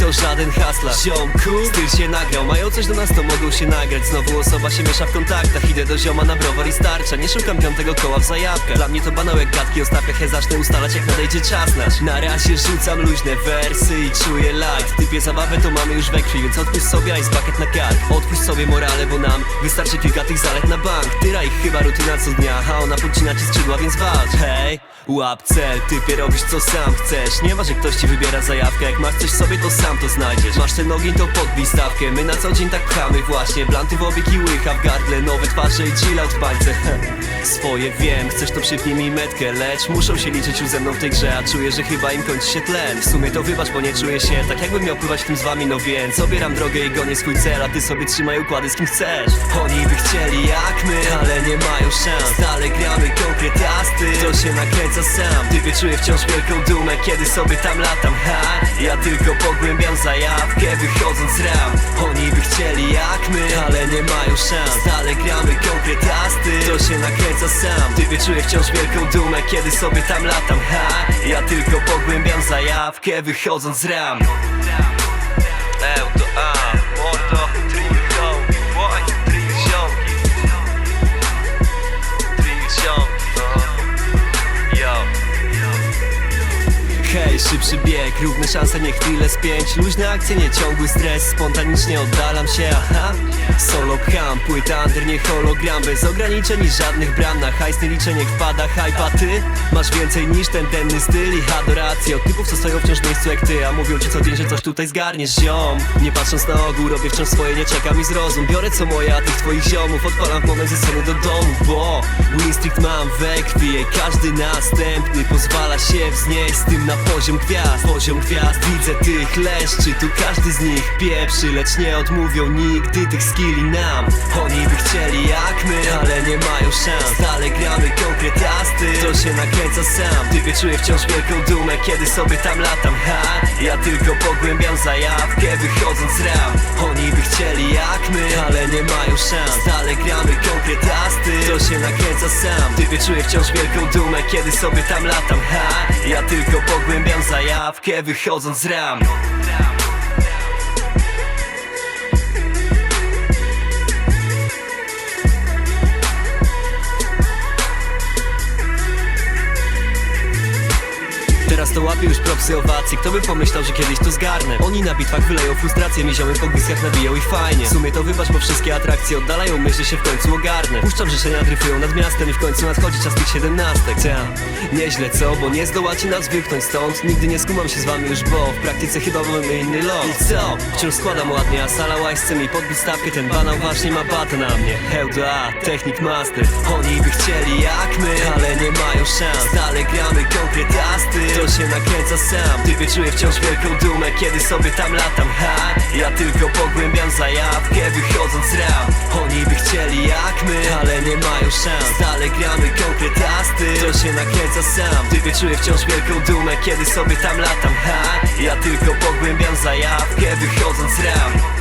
to żaden hasla. Ziomku, styl się nagrał. Mają coś do nas, to mogą się nagrać. Znowu osoba się miesza w kontaktach. Idę do zioma na browar i starcza. Nie szukam piątego koła w zajawkach. Dla mnie to banał jak gadki o stawkach Ja zacznę ustalać jak nadejdzie czas nasz. Na razie rzucam luźne wersy i czuję light Typie zabawę to mamy już we krwi Więc odpuść sobie ice bucket na kark Odpuść sobie morale, bo nam wystarczy kilka tych zalet na bank. Tyra ich chyba rutyna co dnia A ona podcina ci skrzydła, więc walcz. Hej, łap cel, typie robisz co sam chcesz. Nie ma, że ktoś ci wybiera zajawkę. Jak masz coś sobie, to sam to znajdziesz. Masz ten ogień, to podbij stawkę. My na co dzień tak pchamy właśnie Blanty w obieg i łycha w gardle. Nowe twarze i chill out w bańce. Swoje wiem, chcesz to przypnij mi metkę Lecz muszą się liczyć już ze mną w tej grze. A czuję, że chyba im kończy się tlen. W sumie to wybacz, bo nie czuję się Tak jakbym miał pływać tym z wami, no więc Obieram drogę i gonię swój cel A ty sobie trzymaj układy z kim chcesz. Oni by chcieli jak my, ale nie mają szans. Dalej gramy konkretasty To się nakręca sam. Ty czuję wciąż wielką dumę Kiedy sobie tam latam, ha. Ja tylko pogłębiam zajawkę Wychodząc z ram. Oni by chcieli jak my, ale nie mają szans. Dalej gramy konkretasty To się nakręca sam. Ty czuję wciąż wielką dumę Kiedy sobie tam latam, ha. Ja tylko pogłębiam zajawkę Wychodząc z ram Uh, Hej, szybszy bieg, równe szanse, nie chwilę spięć Luźne akcje, nie ciągły stres, spontanicznie oddalam się, aha. Solo pcham, płyta under, nie hologram. Bez ograniczeń i żadnych bram. Na hajs nie liczę, niech wpada hype, ty? Masz więcej niż ten denny styl i adorację Od typów, co stoją wciąż w miejscu jak ty A mówią ci co dzień, że coś tutaj zgarniesz, ziom. Nie patrząc na ogół, robię wciąż swoje, nie czekam i zrozum. Biorę co moje, a tych twoich ziomów Odpalam w moment ze sceny do domu, bo Winstrict mam we krwi, każdy następny Pozwala się wznieść z tym na poziom gwiazd Poziom gwiazd, widzę tych leszczy Tu każdy z nich pieprzy, lecz nie odmówią nigdy tych skilli nam. Oni by chcieli jak my, ale nie mają szans. Dalej gramy konkretasty, to się nakręca sam. Ty czuję wciąż wielką dumę, kiedy sobie tam latam, ha. Ja tylko pogłębiam zajawkę, wychodząc ram chcieli jak my, ale nie mają szans. Dalej gramy konkretasty, to się nakręca sam. Ty czuję wciąż wielką dumę, kiedy sobie tam latam, ha. Ja tylko pogłębiam zajawkę, wychodząc z ram Teraz to łapię już propsy owacji. Kto by pomyślał, że kiedyś to zgarnę? Oni na bitwach wyleją frustrację Mi ziomy po gwizdkach nabiją i fajnie. W sumie to wybacz, bo wszystkie atrakcje oddalają Myśl, że się w końcu ogarnę. Puszczam życzenia, dryfują nad miastem I w końcu nadchodzi czas tych siedemnastek. Ta, nieźle co, bo nie zdołacie nas wypchnąć stąd. Nigdy nie skumam się z wami już, bo W praktyce chyba mamy inny lot. I co? Wciąż składam ładnie, a sala łajs chce mi podbić stawkę. Ten banał właśnie ma batę na mnie. Heł do A, technik master. Oni by chcieli jak my, ale nie mają szans. Dalej gramy konkretasty się nakręca sam Ty czuję wciąż wielką dumę Kiedy sobie tam latam, ha? Ja tylko pogłębiam zajawkę Wychodząc z ram. Oni by chcieli jak my, ale nie mają szans. Dalej gramy konkretasty To się nakręca sam. Ty czuję wciąż wielką dumę Kiedy sobie tam latam, ha? Ja tylko pogłębiam zajawkę Wychodząc z ram